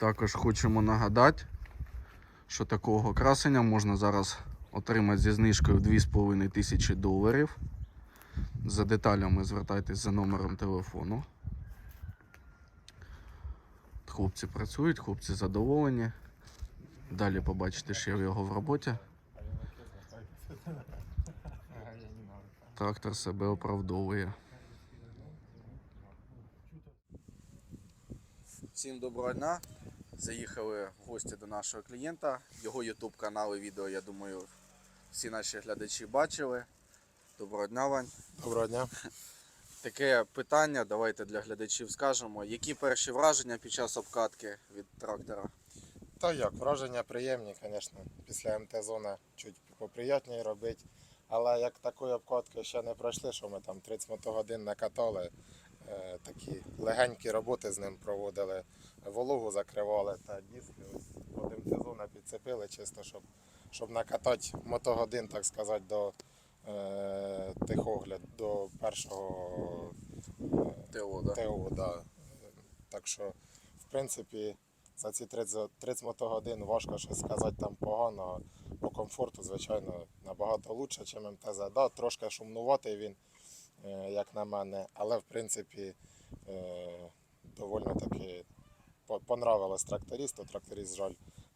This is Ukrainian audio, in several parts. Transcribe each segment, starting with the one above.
Також хочемо нагадати, що такого красення можна зараз отримати зі знижкою в 2,5 доларів. За деталями звертайтесь за номером телефону. Хлопці працюють, хлопці задоволені. Далі побачите ще його в роботі. Трактор себе оправдовує. Всім доброго дня. Заїхали в гості до нашого клієнта. Його YouTube канал і відео, я думаю, всі наші глядачі бачили. Доброго дня, Вань. Доброго дня. Таке питання, давайте для глядачів скажемо. Які перші враження під час обкатки від трактора? Та як, враження приємні, звісно. Після МТ-зони чуть поприятніше робити. Але як такої обкатки ще не пройшли, що ми там 30 мотогодин накатали, е, такі легенькі роботи з ним проводили, вологу закривали та диски ось під МТ-зони підцепили, чисто, щоб, щоб накатати мотогодин, так сказати, до е, техогляд, до першого е, ТО, да? ТО, да. Так що, в принципі, за ці 30, 30 мотогодин важко щось сказати там погано. По комфорту, звичайно, набагато краще, ніж МТЗ. Да, трошки шумнуватий він, е, як на мене, але в принципі е, доволі таки по- понравилось трактористу. Тракторист, жаль,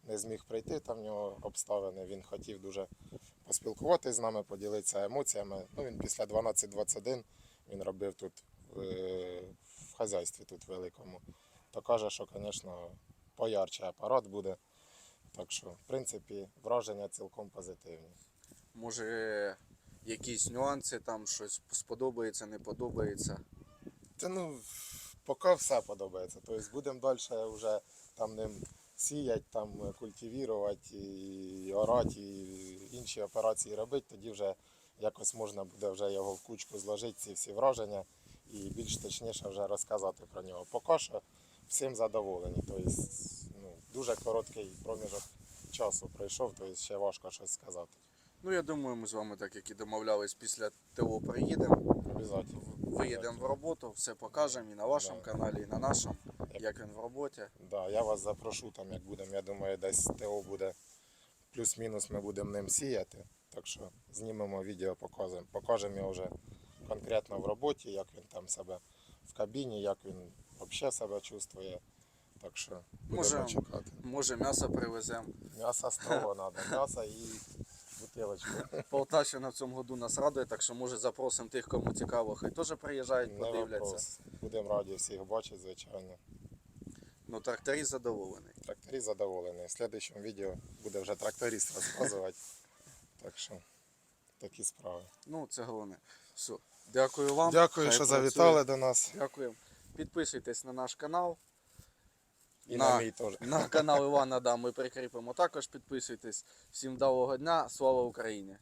не зміг прийти, там в нього обставини. Він хотів дуже поспілкуватися з нами, поділитися емоціями. Ну, він після 12.21 він робив тут е, в хазяйстві тут великому. То каже, що, звісно, поярче апарат буде. Так що, в принципі, враження цілком позитивні. Може якісь нюанси, там щось сподобається, не подобається. Та ну, поки все подобається. Тобто будемо далі вже там ним сіяти, там культивувати, і орати, і інші операції робити, тоді вже якось можна буде вже його в кучку зложити, ці всі враження, і більш точніше вже розказати про нього. Поки що всім задоволені. Тобто, ну, дуже короткий проміжок часу пройшов, тобто ще важко щось сказати. Ну, я думаю, ми з вами, так як і домовлялись, після ТО приїдемо, Обязательно. виїдемо в роботу, все покажемо і на вашому Да. каналі, і на нашому, Як- як він в роботі. Да, я вас запрошу там, як будемо. Я думаю, десь ТО буде плюс-мінус, ми будемо ним сіяти. Так що знімемо відео, покажемо. Покажемо його вже конкретно в роботі, як він там себе в кабіні, як він взагалі себе чувствує. Так що будемо Може, чекати. Може м'ясо привеземо. М'ясо строго треба, м'ясо і бутилочку. Полтавщина в цьому году нас радує, так що може запросимо тих, кому цікаво, хай теж приїжджають, Не подивляться. вопрос. Будемо раді всіх бачити, звичайно. Ну, тракторист задоволений. Тракторист задоволений. В слідчому відео буде вже тракторист розказувати. Так що такі справи. Ну, це головне. Все. Дякую вам. Дякую, Хай що працює. завітали до нас. Дякую. Підписуйтесь на наш канал. І На- на мій теж. На канал Івана да, ми прикріпимо також. Підписуйтесь. Всім вдалого дня. Слава Україні!